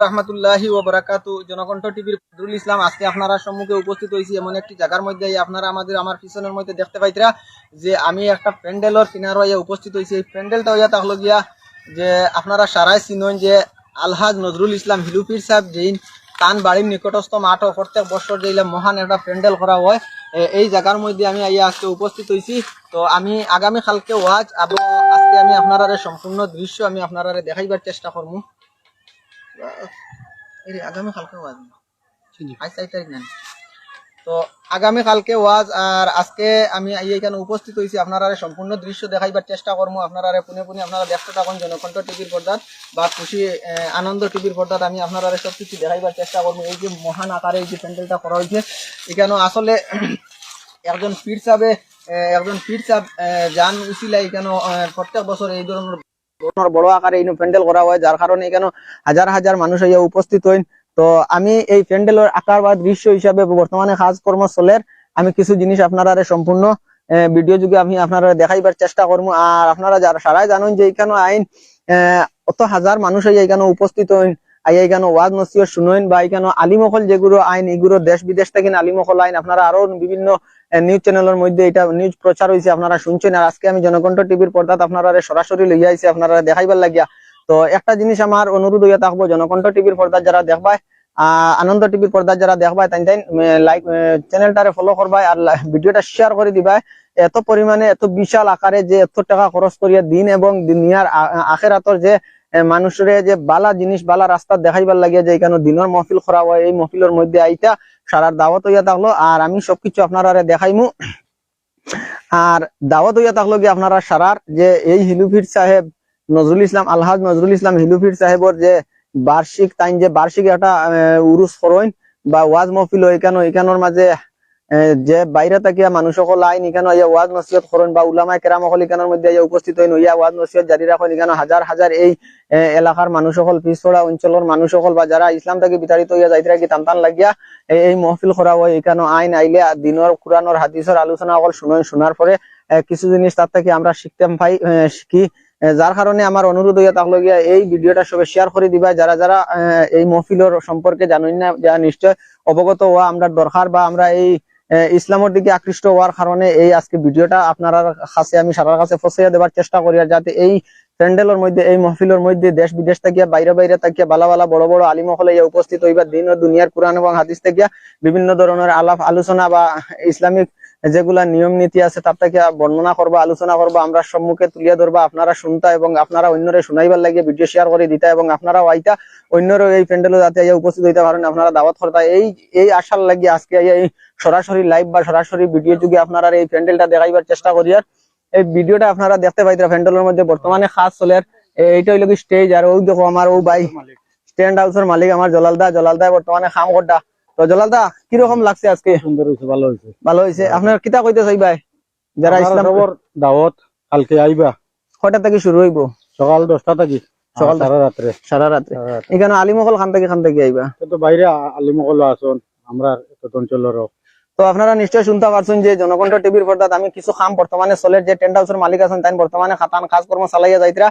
রহমতুল্লাহি ও বারাকাতু। জনকণ্ঠ টিভির বদরুল ইসলাম, আজকে আপনারা সম্মুখে উপস্থিত হয়েছি এমন একটি জায়গার মধ্যে। আপনারা আমাদের, আমার পিছনের মধ্যে দেখতে পাইতরা যে আমি একটা প্যান্ডেলর কিনার হইয়া উপস্থিত হয়েছি। এই প্যান্ডেলটা হইয়া তাহলে গিয়া যে আপনারা সারাই চিনন যে আলহাজ নজরুল ইসলাম হিলুপির সাহেব যেইন তান বাড়ির নিকটস্থ মাঠও প্রত্যেক বছর যেইলে মহান একটা প্যান্ডেল করা হয় এই জায়গার মধ্যে আমি আইয়া আজকে উপস্থিত হয়েছি। তো আমি আগামী কালকে ওয়াজ এবং আজকে আমি আপনারা সম্পূর্ণ দৃশ্য আমি আপনারা দেখাইবার চেষ্টা করব এই রে, ওয়াজ আজ চার তারিখ না তো আগামী কালকে ওয়াজ আর আজকে আমি এই এখানে উপস্থিত হয়েছি আপনারা সম্পূর্ণ দৃশ্য দেখাইবার চেষ্টা করব আপনারা পুনে পুনে আপনারা দেখতে থাকুন জনকণ্ঠ টিভির পর্দাত বা খুশি আনন্দ টিভির পর্দাত আমি আপনারা সব কিছু দেখাইবার চেষ্টা করব এই যে মহান আকারে এই যে প্যান্ডেলটা করা হয়েছে এখানে আসলে একজন পীর সাহেবে একজন পীর সাহেব আহ, জান উচিলা এখানে আহ, প্রত্যেক বছর এই ধরনের বড় আকারে এই প্যান্ডেল করা হয়, যার কারণে এখানে হাজার হাজার মানুষ হইয়া উপস্থিত হইন। তো আমি এই প্যান্ডেলের আকার বা দৃশ্য হিসাবে বর্তমানে কাজকর্ম চলের আমি কিছু জিনিস আপনারা সম্পূর্ণ ভিডিও যুগে আমি আপনারা দেখাইবার চেষ্টা করব আর আপনারা যারা সারাই জানেন যে এখানে আইন অত হাজার মানুষ হইয়া এখানে উপস্থিত হইন। আইয়া ওয়াজ নসিও শুনেন বা এখানে আলিমহল যেগুলো আইন, এগুলো দেশ বিদেশ থেকে আলিমহল আইন, আপনারা আরও বিভিন্ন নিউজ চ্যানেলের মধ্যে এটা নিউজ প্রচার হয়েছে আপনারা শুনছেন। আর আজকে আমি জনকণ্ঠ টিভির পর্দাত আপনারা সরাসরি লইয়া আইছি, আপনারা দেখাইবার লাগিয়া। তো একটা জিনিস আমার অনুরোধ হইয়া থাকব, জনকণ্ঠ টিভির পর্দাত যারা দেখবায় আনন্দ টিভির পর্দাত যারা দেখবায় তাই তাই লাইক চ্যানেলটারে ফলো করবাই আর ভিডিওটা শেয়ার করে দিবাই এত পরিমাণে, এত বিশাল আকারে যে এত টাকা খরচ করিয়া দিন এবং দুনিয়ার আখেরাতর যে মানুষের যে বালা জিনিস, বালা রাস্তা দেখাইবার লাগিয়া যে এখানে দিনের মহফিল করা হয়, এই মহফিলের মধ্যে আইতা সারার দাওয়াত হইয়া থাকল। আর আমি সবকিছু আপনারা দেখাইমু। আর দাওয়াত হইয়া থাকল কি আপনারা সারার যে এই হিলুফির সাহেব নজরুল ইসলাম, আলহাজ নজরুল ইসলাম হিলুফির সাহেবর যে বার্ষিক, তাইন যে বার্ষিক একটা উরুস করইন বা ওয়াজ মহফিল এখানে এখানোর মাঝে যে বাইরে থাকিয়া মানুষ সকল আইন এখানে ওয়াজ নসিহত করেন বা উলামায় কেরাম সকল এখানোর মধ্যে ইয়া উপস্থিত হইন ইয়া ওয়াজ নসিহত জারি রাখেন এখানে হাজার হাজার এই এলাকার মানুষ সকল পিছড়া অঞ্চলের মানুষ সকল বা যারা ইসলাম থেকে বিতাড়িত হইয়া যাইতে কি টান টান লাগিয়া এই মহফিল করা হয় এখানে আইন আইলে দিনের কোরআনের হাদিসের আলোচনা সকল শুনেন শোনার পরে কিছু জিনিস তার থেকে আমরা শিখতে পাই শিখি যার কারণে আমার অনুরোধ হইয়া থাকল গিয়া এই ভিডিওটা সবে শেয়ার করে দিবা। যারা যারা এই মহফিলের সম্পর্কে জানেন না যা নিশ্চয় অবগত হওয়া আমরা দরকার বা আমরা এই ইসলামের দিকে আকৃষ্ট হওয়ার কারণে এই আজকে ভিডিওটা আপনার কাছে আমি সারার কাছে ফসাইয়া দেওয়ার চেষ্টা করি আর যাতে এই প্যান্ডেলের মধ্যে, এই মহফিলের মধ্যে দেশ বিদেশ থাকিয়া বাইরে বাইরে থাকিয়া বালা বালা বড় বড় আলিম হলে উপস্থিত হইবার দিন ও দুনিয়ার কোরআন এবং হাদিস থাকিয়া বিভিন্ন ধরনের আলাপ আলোচনা বা ইসলামিক যেগুলা নিয়ম নীতি আছে তার থেকে বর্ণনা করবা আলোচনা করবা আমরা সম্মুখে তুলিয়া ধরবা আপনারা শুনতা এবং আপনারা অন্যরে শুনাইবার লাগে ভিডিও শেয়ার করে দিতা এবং আপনারাও আইতা অন্যরও এই প্যান্ডেলে যাতে আইয়া উপস্থিত হইতে পারেন আপনারা দাওয়াত করতা। এই এই আশার লাগিয়ে আজকে আইয়া এই সরাসরি লাইভ বা সরাসরি ভিডিও যুগে আপনারা এই প্যান্ডেলটা দেখাইবার চেষ্টা করি আর এই ভিডিওটা আপনারা দেখতে পাইতা প্যান্ডেলের মধ্যে বর্তমানে খাস চলে আর এ- এইটা হইল কি স্টেজ আর ওই দেখো আমার ও ভাই স্ট্যান্ড হাউসের মালিক আমার জলালদা। জলালদা বর্তমানে খাম করদা তো জলালদা কীরকম লাগছে আজকে? সুন্দর হয়েছে ভালো হয়েছে ভালো হয়েছে আপনার কিতা কইতে চাই ভাই? যারা ইসলাম সবার দাওয়াত কালকে আইবা। কয়টা থেকে শুরু হইব? সকাল দশটা থাকি। সকাল সারা রাত্রে। সারা রাত্রে। এখানে আলিমকল খান থেকে খান থেকে আইবা? তো বাইরে আলিমকল আসুন আমরা অঞ্চলের তো আপনারা নিশ্চয় শুনতে পারছেন যে জনকণ্ঠ টিভির পর্দাত আমি কিছু খাম। বর্তমানে চলের যে টেন্ট হাউসের মালিক আছেন তাই বর্তমানে খাতান কাজকর্ম চালাইয়া যাইতরা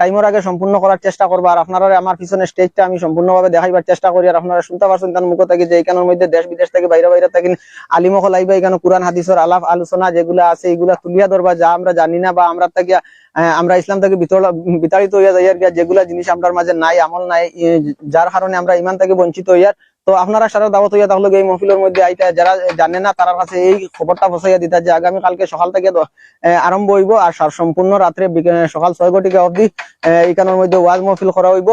টাইমের আগে সম্পূর্ণ করার চেষ্টা করব আর আপনারা আমার পিছনে স্টেজটা আমি সম্পূর্ণভাবে দেখাইবার চেষ্টা করি আর আপনারা শুনতে পারছেন তার মুখ থেকে যে এখানের মধ্যে দেশ, বিদেশ থেকে বাইরে বাইরে থাকেন আলিমকল আইবা এখানে কোরআন হাদিসের আলাপ আলোচনা যেগুলো আছে এগুলা তুলিয়া ধরবা যা আমরা জানি না বা আমরা থাকি আমরা ইসলাম থেকে বিতাড়িত হইয়া যাই আর যেগুলা জিনিস আমার মাঝে নাই, আমল নাই যার কারণে আমরা ইমান থেকে বঞ্চিত হইয়ার তো আপনারা সারা দাওয়াত হইয়া তাহলে এই মহফিলের মধ্যে আইতা, যারা জানে না তার কাছে এই খবরটা পৌঁছাইয়া দিতা যে আগামী কালকে সকাল থেকে আরম্ভ হইব আর সার- সম্পূর্ণ রাত্রে সকাল ছয় ঘটিকা অবধি এখানের মধ্যে ওয়াজ মহফিল করা হইব।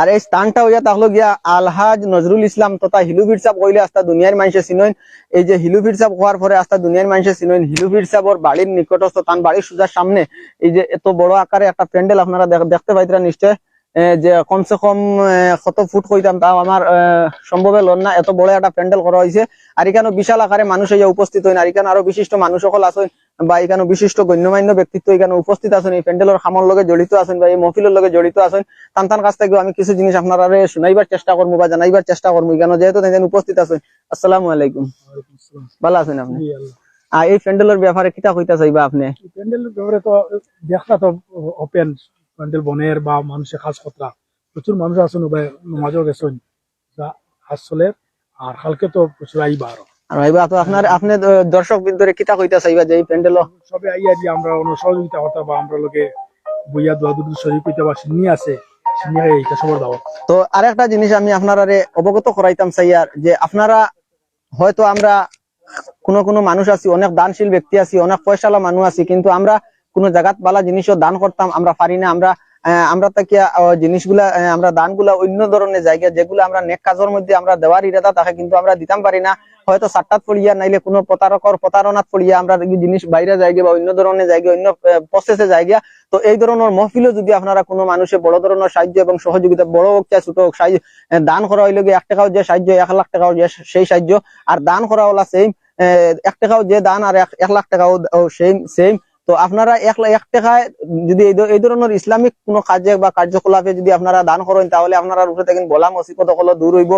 আর এই স্থানটা হইয়া তাহলে গিয়া আলহাজ নজরুল ইসলাম তথা হিলুফির সাহেব কইলে আস্তা দুনিয়ার মানুষে চিনইন। এই যে হিলুফির সাহেব হওয়ার পরে আস্তা দুনিয়ার মানুষে চিনইন। হিলুফির সাহেবর বাড়ির নিকটস্থ তান বাড়ির সুজার সামনে, এই যে এত বড় আকারে একটা প্যান্ডেল আপনারা দেখতে পাইতরা নিশ্চয়। যে কমসে কম কত ফুট কইতাম তাও আমার সম্ভবে লন না। এত বড় একটা প্যান্ডেল করা হয়েছে আর এখানে বিশাল আকারে মানুষ এই উপস্থিত হইন। আর এখানে আরও বিশিষ্ট মানুষ সকল আছেন বা এখানে বিশিষ্ট গণ্যমান্য ব্যক্তিত্ব এখানে উপস্থিত আছেন। এই প্যান্ডেলের খামর লগে জড়িত আছেন বা এই মহফিলের লগে জড়িত আছেন। তান তান কাছ থেকে আমি কিছু জিনিস আপনারা শুনাইবার চেষ্টা করব বা জানাইবার চেষ্টা করব এখানে যেহেতু উপস্থিত আছেন। আসসালামু আলাইকুম। ভালো আছেন আপনি? এই প্যান্ডেলের ব্যাপারে কিতা কইতা চাইবা আপনি? প্যান্ডেল ব্যাপারে তো দেখা তো ওপেন প্যান্ডেল বনের বা মানুষের কতরা প্রচুর মানুষ উভয় নমাজও গেছেন। আর কালকে তো প্রচুর আইবা আরও। আর ভাইবা তো আপনার আপনি দর্শক বিন্দুরে কিতা কইতা চাইবা যে এই প্যান্ডেল? সবে আইয়া যে আমরা অন্য সহযোগিতা করতে বা আমরা লোকে বইয়া দোয়া দুটো শরীর কইতে বা সিন্নি আছে সিন্নি এইটা সবার দাও তো আরেকটা জিনিস আমি আপনারা অবগত করাইতাম যে আপনারা হয়তো আমরা কোনো কোনো মানুষ আছি অনেক দানশীল ব্যক্তি আছি অনেক পয়সালা মানুষ আছি কিন্তু আমরা কোনো জায়গাত বালা জিনিসও দান করতাম, আমরা পারি না, আমরা আমরা তাকে জিনিসগুলা আমরা দানগুলা অন্য ধরনের জায়গা, যেগুলো আমরা নেক কাজের মধ্যে আমরা দেওয়ার ইরাদা তাকে কিন্তু আমরা দিতাম পারি না। হয়তো সাতটাত পড়িয়া, নাইলে কোনো প্রতারকর প্রতারণাত পড়িয়া আমরা জিনিস বাইরে জায়গা বা অন্য ধরনের জায়গা, অন্য প্রসেসে জায়গা তো এই ধরনের মহফিলও যদি আপনারা কোনো মানুষের বড় ধরনের সাহায্য এবং সহযোগিতা, বড় হোক চাই, ছোট হোক সাহায্য দান করা হইলে এক টাকাও যে সাহায্য, এক লাখ টাকাও যে সেই সাহায্য, আর দান করা হলা সেম এক টাকাও যে দান আর এক লাখ টাকাও সেম সেম তো আপনারা এক এক টাকায় যদি এই ধরনের ইসলামিক কোনো কাজে বা কার্যকলাপে যদি আপনারা দান করেন, তাহলে আপনারা উপরে থাকেন, বলা মুসিবত হলো দূর হইব।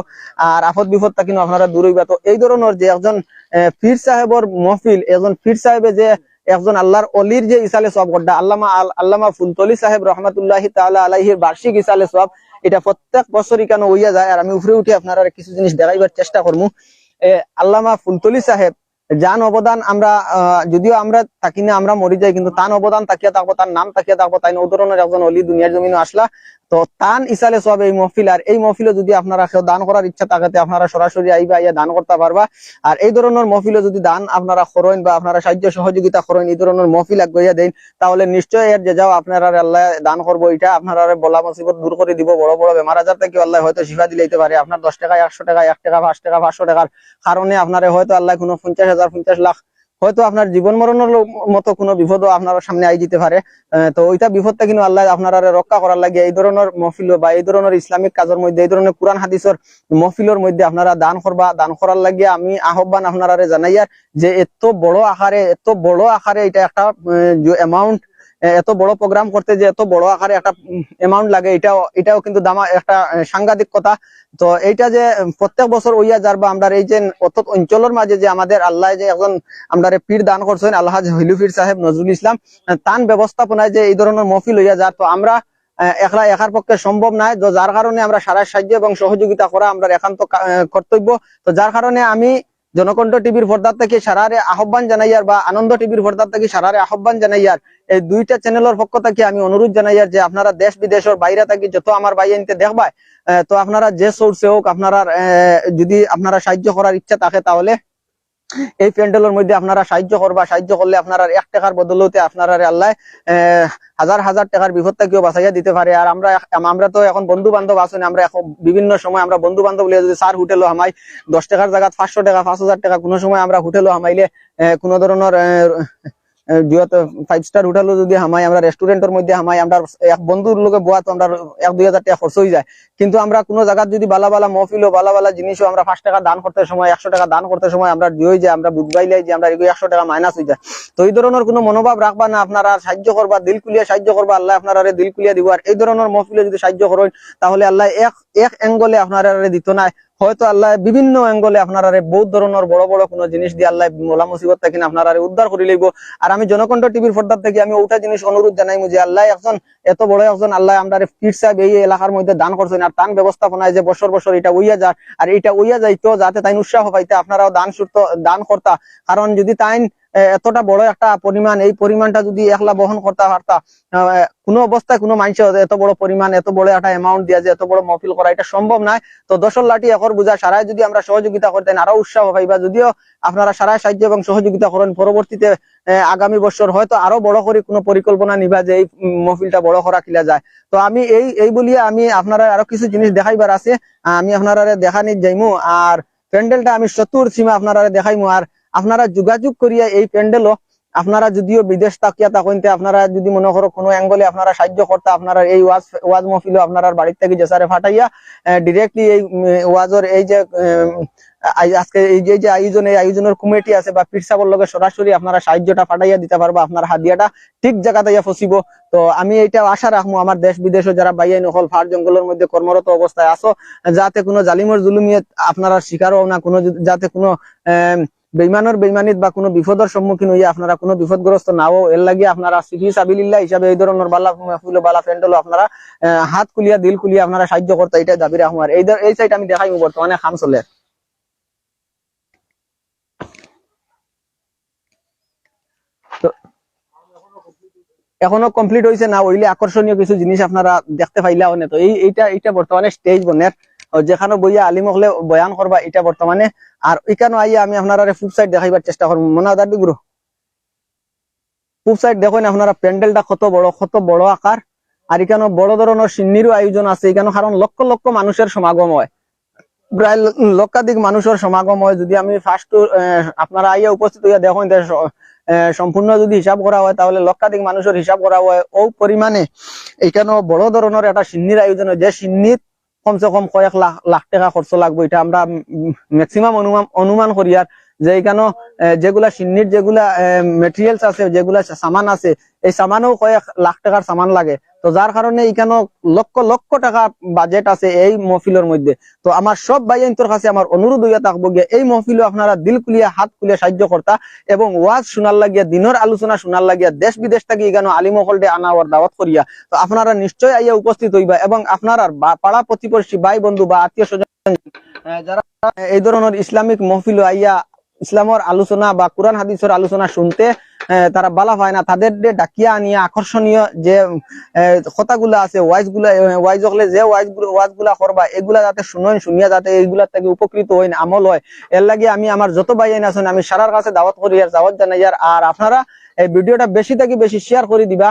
আর আপদ বিপদ থাকিন আপনারা দূর হইবা। তো এই ধরনের যে একজন পীর সাহেবর মহফিল একজন পীর সাহেবে যে একজন আল্লাহর অলির যে ইসালে সব গড্ডা আল্লামা আল- আল্লামা ফুলতলি সাহেব রহমাতুল্লাহি তাআলা আলাইহির বার্ষিক ইসালে সব এটা প্রত্যেক বছরই কেন হইয়া যায়? আর আমি উপরে উঠে আপনারা কিছু জিনিস দেখাইবার চেষ্টা করব আল্লামা ফুলতলি সাহেব, যান অবদান আমরা যদিও আমরা থাকি না আমরা মরি যাই, কিন্তু তান অবদান তাকিয়া থাকব, তার নাম তাকিয়া থাকব, তাই ধরনের একজন অলি দুনিয়ার জমিনে আসলা। তো তান ইসালে সব এই মহফিল, আর এই মহফিলে যদি আপনারা কেউ দান করার ইচ্ছা থাকাতে আপনারা সরাসরি আইবা আইয়া দান করতে পারবা। আর এই ধরনের মহফিলে যদি দান আপনারা করেন বা আপনারা সাহায্য সহযোগিতা করেন এই ধরনের মহফিল আগাইয়া দেন, তাহলে নিশ্চয়ই এর যে যাও আপনারা আল্লাহ দান করব এটা আপনারা বলা মুসিবত দূর করে দিব, বড় বড় বেমার আজার থেকে আল্লাহ হয়তো শিফা দিলেইতে পারে। আপনার দশ টাকা একশো টাকা এক টাকা পাঁচ টাকা, পাঁচশো টাকার কারণে আপনারা হয়তো আল্লাহ কোনো পঞ্চাশ হাজার, পঞ্চাশ লাখ হয়তো আপনার জীবন মরণের মতো কোনো বিপদ আপনার সামনে আই দিতে পারে। তো ওইটা বিপদটা কিন্তু আল্লাহ আপনারা রক্ষা করার লাগে। এই ধরনের মহফিল বা এই ধরনের ইসলামিক কাজের মধ্যে, এই ধরনের কোরআন, হাদিসের মহফিলের মধ্যে আপনারা দান করবা, দান করার লাগে আমি আহ্বান আপনারা জানাইয়ার যে এত বড় আকারে এত বড় আকারে এটা একটা অ্যামাউন্ট এত বড় প্রোগ্রাম করতে যে এত বড় আকারে একটা অ্যামাউন্ট লাগে, এটাও এটাও কিন্তু দামা, একটা সাংঘাতিক কথা। তো এইটা যে প্রত্যেক বছর ওইয়া যার বা আমরা এই যে অত অঞ্চলের মাঝে যে আমাদের আল্লাহ যে একজন আমরা পীর দান করছেন আল্লাহ হইলু পীর সাহেব নজরুল ইসলাম তান ব্যবস্থাপনায় যে এই ধরনের মফিল হইয়া যায় তো আমরা একলা একার পক্ষে সম্ভব নয় তো যার কারণে আমরা সারা সাহায্য এবং সহযোগিতা করা আমরা একান্ত কর্তব্য। তো যার কারণে আমি জনকণ্ঠ টিভির পর্দার থেকে সারারে আহ্বান জানাইয়ার বা আনন্দ টিভির পর্দার থেকে সারারে আহ্বান জানাইয়ার এই দুইটা চ্যানেলের পক্ষ থেকে আমি অনুরোধ জানাইয়ার যে আপনারা দেশ বিদেশের বাইরে থাকি যত আমার ভাই আনতে দেখবাই তো আপনারা যে সোর্সে হোক, আপনারা যদি আপনারা সাহায্য করার ইচ্ছা থাকে তাহলে এই প্যান্ডেলের মধ্যে আপনারা সাহায্য করবা, সাহায্য করলে আপনারা এক টাকার বদলতে আপনারা আল্লাহ হাজার হাজার টাকার বিপদ থেকেও বাঁচাইয়া দিতে পারে। আর আমরা আমরা তো এখন বন্ধু বান্ধব আসুন আমরা এখন বিভিন্ন সময় আমরা বন্ধু বান্ধব যদি সার হোটেলও হামাই, দশ টাকার জায়গা পাঁচশো টাকা, পাঁচ হাজার টাকা, কোনো সময় আমরা হোটেলও হামাইলে কোনো ধরনের ফাইভ স্টার হোটেলও যদি হামাই, আমরা রেস্টুরেন্টের মধ্যে হামাই, আমরা এক বন্ধুর লোকে বোয়া তো আমরা এক দুই হাজার টাকা খরচ হয়ে যায়। কিন্তু আমরা কোনো জায়গার যদি বালা বালা মহফিল বালা বালা জিনিসও আমরা পাঁচ টাকা দান করতে সময়, একশো টাকা দান করতে সময় আমরা দিয়ে যায়, আমরা বুধবাইলাই যে আমরা একশো টাকা মাইনাস হয়ে যায়। তো এই ধরনের কোনো মনোভাব রাখবা না, আপনারা সাহায্য করবা দিল কুলিয়া সাহায্য করবা আল্লাহ আপনারা দিল কুলিয়া দিব। আর এই ধরনের মহফিলে যদি সাহায্য করেন তাহলে আল্লাহ এক এক অ্যাঙ্গলে আপনারা দিত না হয়তো আল্লাহ বিভিন্ন অ্যাঙ্গলে আপনারা বহুত ধরনের বড় বড় কোনো জিনিস দিয়ে আল্লাহ মোলা মুসিবত থাকি আপনারা উদ্ধার করে লইব। আর আমি জনকণ্ঠ টিভির পর্দার থেকে আমি ওটা জিনিস অনুরোধ জানাইমু যে আল্লাহ একজন, এত বড় একজন আল্লাহ আমরা পীর সাহেব এই এলাকার মধ্যে দান করছেন। আর দান ব্যবস্থাপনায় যে বছর বছর এটা উইয়া যায়, আর এটা উইয়া যাইতো যাতে তাই উৎসাহ পাইতে, আপনারাও দান সুরত, দান করতা। কারণ যদি তাই এতটা বড় একটা পরিমাণ, এই পরিমাণটা যদি একলা বহন করতে পারতা কোনো অবস্থায় কোনো মানুষ এত বড় পরিমাণ, এত বড় একটা অ্যামাউন্ট দিয়া যে এত বড় মহফিল করা, এটা সম্ভব নয়। তো দশর লাঠি একর বুঝা, সারাই যদি আমরা সহযোগিতা করতেন, আরও উৎসাহ পাইবা। যদিও আপনারা সারাই সাহায্য এবং সহযোগিতা করেন, পরবর্তীতে আগামী বছর হয়তো আরও বড় করে কোনো পরিকল্পনা নিবা যে এই মহফিলটা বড় করা কিলা যায়। তো আমি এই এই বলিয়ে আমি আপনারা আরও কিছু জিনিস দেখাইবার আছে। আমি আপনারা দেখানি যাইমু, আর প্যান্ডেলটা আমি সত্তর সীমা আপনারা দেখাইমু, আর আপনারা যোগাযোগ করিয়া এই প্যান্ডেলও আপনারা যদিও বিদেশ তাকিয়া তাকইতে আপনারা যদি মনে করো কোনো অ্যাঙ্গলে আপনারা সাহায্য করতে, আপনারা এই ওয়াজ ওয়াজ মহফিল আপনারা বাড়ির থেকে জেসারে ফাটাইয়া ডিরেক্টলি এই ওয়াজের এই যে আজকে এই যে আয়োজন, এই আয়োজনের কমিটি আছে বা পিরসাবর লগে সরাসরি আপনারা সাহায্যটা ফাটাইয়া দিতে পারবা, আপনার হাদিয়াটা ঠিক জায়গাতে ফসিব। তো আমি এইটা আশা রাখব আমার দেশ বিদেশে যারা বাইয়াই নকল ফার জঙ্গলের মধ্যে কর্মরত অবস্থায় আসো যাতে কোনো জালিমর জুলুমিয়ে আপনারা শিকার হও না, কোনো যাতে কোনো আহ বেইমানের বেইমানিত বা কোনো বিপদের সম্মুখীন হইয়া আপনারা কোনো বিপদগ্রস্ত নাও, এর লাগি আপনারা সিফি সাবিলিল্লাহ হিসাবে এই ধরনের বালা ফুল বালা প্যান্ডেল আপনারা হাত কুলিয়া দিল কুলিয়া আপনারা সাহায্য করতে এটা দাবি রাখুন এই এই সাইড আমি দেখাই বর্তমানে খাম চলে। এখনও কমপ্লিট হয়েছে না, হইলে আকর্ষণীয় কিছু জিনিস আপনারা দেখতে পাইলা হনে। তো এইটা এইটা বর্তমানে স্টেজ বনের যেখানে বইয়া আলিম হলে বয়ান করবা এটা বর্তমানে আর এখানে আইয়া আমি আপনারা ফুড সাইড দেখাইবার চেষ্টা করব মনে হয় দাদি গুরু ফুড সাইড দেখুন আপনারা প্যান্ডেলটা কত বড় কত বড় আকার আর এখানে বড় ধরনের সিন্নিরও আয়োজন আছে। এখানে কারণ লক্ষ লক্ষ মানুষের সমাগম হয়। প্রায় লক্ষাধিক মানুষের সমাগম হয়। যদি আমি ফার্স্ট আপনারা আইয়া উপস্থিত হইয়া দেখুন সম্পূর্ণ যদি হিসাব করা হয়, তাহলে লক্ষাধিক মানুষের হিসাব করা হয়। ও পরিমাণে এখানে বড় ধরনের একটা সিন্নির আয়োজন হয়। যে সিন্নিত কমসে কম কয়েক লাখ লাখ টাকা খরচ লাগবে। এটা আমরা ম্যাক্সিমাম অনুমান অনুমান করি। আর যে এখানে যেগুলা সিন্নির যেগুলা মেটেরিয়ালস আছে, যেগুলা সামান আছে, এই সামানও কয়েক লাখ টাকার সামান লাগে। তো যার কারণে এখানে লক্ষ লক্ষ টাকা বাজেট আছে এই মহফিলের মধ্যে। তো আমার সব ভাইয়ান্তর কাছে আমার অনুরোধ হইয়া থাকব গিয়ে, এই মহফিলে আপনারা দিল খুলিয়া, হাত খুলিয়া সাহায্য করতা এবং ওয়াজ শোনার লাগিয়া, দিনের আলোচনা শোনার লাগিয়া, দেশ বিদেশ থেকে এখানে আলিমহলডে আনা ওর দাওয়াত করিয়া, তো আপনারা নিশ্চয় আইয়া উপস্থিত হইবা এবং আপনার পাড়া প্রতিবেশী ভাই বন্ধু বা আত্মীয় স্বজন যারা এই ধরনের ইসলামিক মহফিল আইয়া ইসলামের আলোচনা বা কোরআন হাদিসের আলোচনা শুনতে তারা বালা পায় না। তাদের ডাকিয়া আনিয়া আকর্ষণীয় যে কথাগুলা আছে ওয়াইজগুলা ওয়াইজ হলে যে ওয়াইজ ওয়াজগুলা করবা, এগুলা যাতে শুনেন, শুনিয়া যাতে এইগুলা থেকে উপকৃত হইন, আমল হয়। এর লাগে আমি আমার যত ভাই আছেন, আমি সারার কাছে দাওয়াত করি আর দাওয়াত জানাই। আর আপনারা এই ভিডিওটা বেশি থেকে বেশি শেয়ার করে দিবা,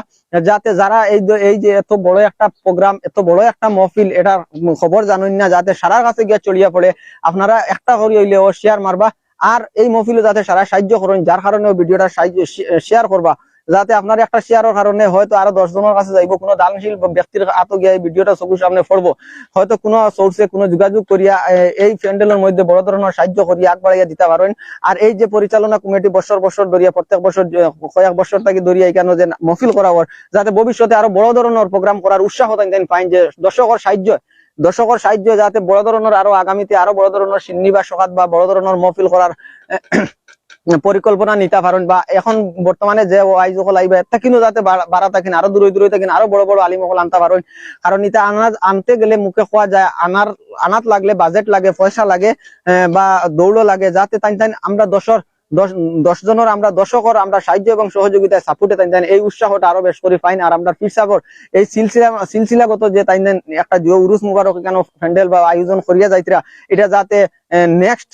যাতে যারা এই এই যে এত বড় একটা প্রোগ্রাম এত বড় একটা মহফিল, এটার খবর জানেন না, যাতে সারার কাছে গিয়ে চলিয়া পড়ে। আপনারা একটা করে হইলেও শেয়ার মারবা। আর এই মহফিলে যাতে সারা সাহায্য করেন, যার কারণে ভিডিওটা শেয়ার করবা, যাতে আপনার একটা শেয়ারের কারণে হয়তো আরও দশ জনের কাছে যাইব, কোনো দানশীল ব্যক্তির হাত গিয়ে ভিডিওটা চকুর সামনে পড়ব। হয়তো কোনো সোর্সে কোনো যোগাযোগ করিয়া এই প্যান্ডেলের মধ্যে বড় ধরনের সাহায্য করিয়া আগবাড়াইয়া দিতে পারেন। আর এই যে পরিচালনা কমিটি বছর বছর ধরিয়া, প্রত্যেক বছর কয়েক বছর থেকে ধরিয়া এখানে যে মফিল করা যাতে ভবিষ্যতে আরও বড় ধরনের প্রোগ্রাম করার উৎসাহ তাই পাইন যে দর্শকের সাহায্য। দর্শকের সাহায্য যাতে বড় ধরনের আরও আগামীতে আরও বড় ধরনের সিন্নি বা সকাত বা বড় ধরনের মহফিল করার পরিকল্পনা নিতে পারেন বা এখন বর্তমানে যে ওয়াইজ সকল আইবা এটা কিন্তু যাতে বাড়া- থাকেন, আরও দূরে দূরে থাকেন, আরও বড় বড় আলিম সকল আনতে পারেন। কারণ এটা আনাজ আনতে গেলে মুখে খোয়া যায় আনার আনাত লাগলে বাজেট লাগে পয়সা লাগে বা দৌড় লাগে, যাতে তাই তাই আমরা দশর দশ জনের আমরা দর্শকর আমরা সাহায্য এবং সহযোগিতায় সাপোর্টে তাই দেন এই উৎসাহটা আরও বেশ করে ফাইন আর আমরা পিসাগর এই সিলসিলা, সিলসিলাগত যে তাই দেন একটা জিও উরুস মুবারক কেন প্যান্ডেল বা আয়োজন করিয়া যাইতরা, এটা যাতে নেক্সট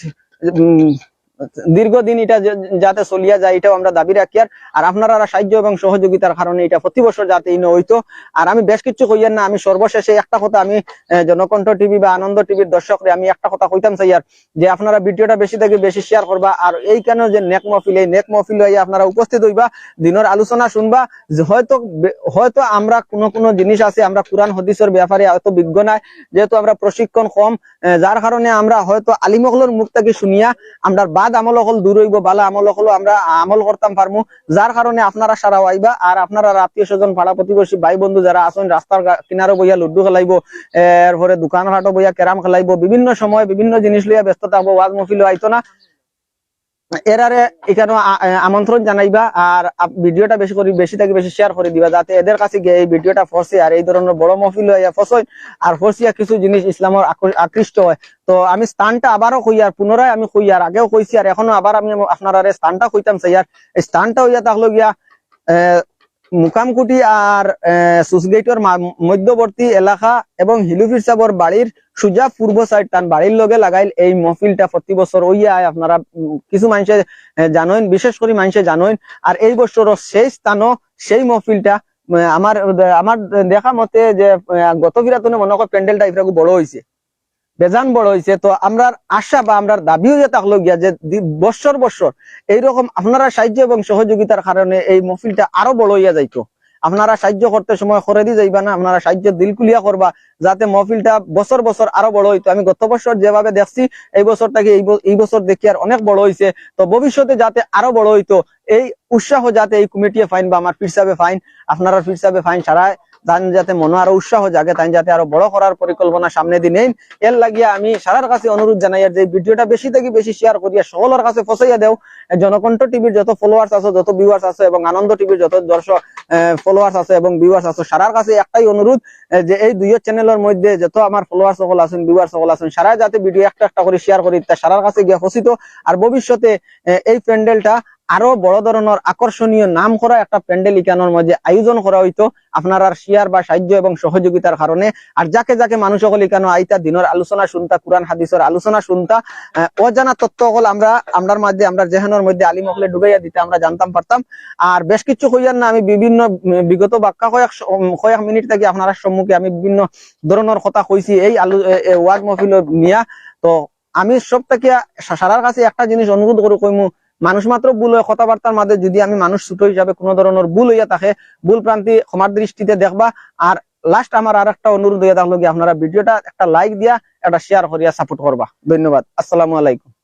দীর্ঘদিন এটা যাতে চলিয়া যায়, এটাও আমরা দাবি রাখি। আর আর আপনারা সাহায্য এবং সহযোগিতার কারণে এটা প্রতি বছর যাতে হইতো আর আমি বেশ কিছু কইয়ার না, আমি সর্বশেষে একটা কথা আমি জনকণ্ঠ টিভি বা আনন্দ টিভির দর্শকরে আমি একটা কথা কইতাম চাই আর, যে আপনারা ভিডিওটা বেশি থেকে বেশি শেয়ার করবা আর এই কেন যে নেক মহফিল, এই নেক মহফিল হইয়া আপনারা উপস্থিত হইবা, দিনের আলোচনা শুনবা, যে হয়তো হয়তো আমরা কোনো কোনো জিনিস আছে, আমরা কোরআন হদিসের ব্যাপারে হয়তো বিজ্ঞ নাই, যেহেতু আমরা প্রশিক্ষণ কম যার কারণে আমরা হয়তো আলিমকলের মুখ থেকে শুনিয়া, আমরা বাদ আমল অকল দূর হইব, বালা আমল হল আমরা আমল করতাম পারমু যার কারণে আপনারা সারা আইবা আর আপনারা আত্মীয় স্বজন, ভাড়া প্রতিবেশী ভাই বন্ধু যারা আছেন, রাস্তার কিনারে বইয়া লুডু খেলাইব, এরপরে দোকান হাটও বইয়া ক্যারাম খেলাইব, বিভিন্ন সময় বিভিন্ন জিনিস লইয়া ব্যস্ত থাকব ওয়াজ মফিল আইতো না। এরারে এখানে আমন্ত্রণ জানাইবা আর ভিডিওটা বেশি করে, বেশি থেকে বেশি শেয়ার করে দিবা যাতে এদের কাছে গিয়ে এই ভিডিওটা ফসে আর এই ধরনের বড় মহফিল হইয়া ফসই আর ফসিয়া কিছু জিনিস ইসলামের আকৃষ্ট হয়। তো আমি স্থানটা আবারও কই আর পুনরায় আমি কই আর আগেও কইছি আর এখনও আবার আমি আপনারা স্থানটা কইতাম, সেই আর এই স্থানটা হইয়া তাহলে গিয়া মুকামকুটি আর সুসগেটর মধ্যবর্তী এলাকা এবং হিলুফির সাবর বাড়ির সুজা পূর্ব সাইড টান বাড়ির লগে লাগাইল এই মহফিলটা প্রতি বছর ওইয়া আপনারা কিছু মানুষে জানেন, বিশেষ করে মানুষে জানেন। আর এই বছরও সেই স্থানও সেই মহফিলটা আমার আমার দেখা মতে যে গত বিরাতনে মনে কর প্যান্ডেলটা ইফরাকু বড় হয়েছে বেজান বড় হয়েছে তো আমরা আশা বা আমরা দাবিও যে থাকল গিয়া যে বছর বছর এইরকম আপনারা সাহায্য এবং সহযোগিতার কারণে এই মহফিলটা আরও বড় হইয়া যাইতো। আপনারা সাহায্য করতে সময় করে দিয়ে যাইবা না, আপনারা সাহায্য দিলকুলিয়া করবা, যাতে মহফিলটা বছর বছর আরও বড় হইতো। আমি গত বছর যেভাবে দেখছি, এই বছরটাকে এই বছর দেখি আর অনেক বড় হয়েছে তো ভবিষ্যতে যাতে আরও বড় হইতো, এই উৎসাহ যাতে এই কমিটি ফাইন বা আমার ফিরসাবে ফাইন, আপনারা ফিরসাবে ফাইন সারা তান যাতে মনে আরও উৎসাহ জাগে তাই যাতে আরও বড় করার পরিকল্পনা সামনে দিন এর লাগিয়া আমি সারার কাছে অনুরোধ জানাই যে ভিডিওটা বেশি থেকে বেশি শেয়ার করিয়া সকলের কাছে পৌঁছাইয়া দেও। জনকণ্ঠ টিভির যত ফলোয়ার্স আছে, যত ভিউয়ার্স আছে এবং আনন্দ টিভির যত দর্শক ফলোয়ার্স আছে এবং ভিউয়ার্স আছে, সারার কাছে একটাই অনুরোধ যে এই দুইয়ের চ্যানেলের মধ্যে যত আমার ফলোয়ার সকল আছেন ভিউয়ার সকল আছেন, সারা যাতে ভিডিও একটা একটা করে শেয়ার করি, তা সারার কাছে গিয়ে পৌঁছিত। আর ভবিষ্যতে এই প্যান্ডেলটা আরও বড় ধরনের আকর্ষণীয় নাম করা একটা প্যান্ডেল ইকানোর মধ্যে আয়োজন করা হইতো। আপনার আর শেয়ার বা সাহায্য এবং সহযোগিতার কারণে। আর যাকে যাকে মানুষ সকল ইকানো আইতা দিনের আলোচনা শুনতা, কোরআন হাদিসের আলোচনা শুনতা অজানা তথ্য সকল আমরা, আমরার মধ্যে, আমরা জেহানোর মধ্যে, আলিম হকলে ডুবাইয়া দিতে আমরা জানতাম, পারতাম। আর বেশ কিছু হইয়ার না, আমি বিভিন্ন, বিগত বাক্যা কয়েক কয়েক মিনিট থেকে আপনার সম্মুখে আমি বিভিন্ন ধরনের কথা কইছি। এই আলু ওয়ার্ড মহফিল নিয়া। তো আমি সব থেকে সারার কাছে একটা জিনিস অনুরোধ করু কইমু মানুষ মাত্র ভুল হয়, কথাবার্তার মাঝে যদি আমি মানুষ ছোট হিসাবে কোনো ধরনের ভুল হইয়া থাকে, ভুল প্রান্তি ক্ষমার দৃষ্টিতে দেখবা। আর লাস্ট আমার আর একটা অনুরোধ হইয়া থাকল আপনারা ভিডিওটা একটা লাইক দিয়া, একটা শেয়ার করিয়া সাপোর্ট করবা। ধন্যবাদ। আসসালামু আলাইকুম।